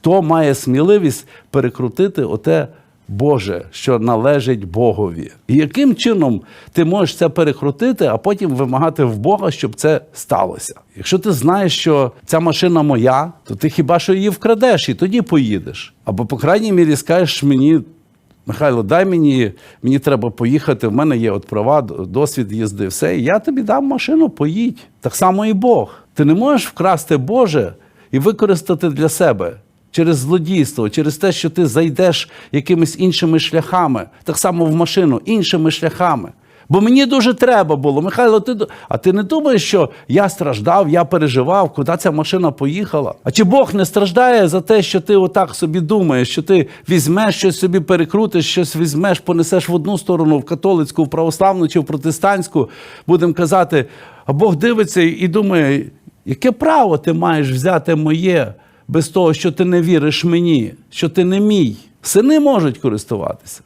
Хто має сміливість перекрутити оте Боже, що належить Богові? І яким чином ти можеш це перекрутити, а потім вимагати в Бога, щоб це сталося? Якщо ти знаєш, що ця машина моя, то ти хіба що її вкрадеш і тоді поїдеш? Або, по крайній мірі, скажеш мені. Михайло, дай мені, мені треба поїхати. В мене є от права, досвід їзди, все. Я тобі дам машину, поїдь. Так само і Бог. Ти не можеш вкрасти Боже і використати для себе через злодійство, через те, що ти зайдеш якимись іншими шляхами, так само в машину, іншими шляхами. Бо мені дуже треба було. Михайло, ти а ти не думаєш, що я страждав, я переживав, куди ця машина поїхала? А чи Бог не страждає за те, що ти отак собі думаєш, що ти візьмеш щось собі перекрутиш, щось візьмеш, понесеш в одну сторону, в католицьку, в православну чи в протестантську, будемо казати, а Бог дивиться і думає, яке право ти маєш взяти моє без того, що ти не віриш мені, що ти не мій. Сини можуть користуватися.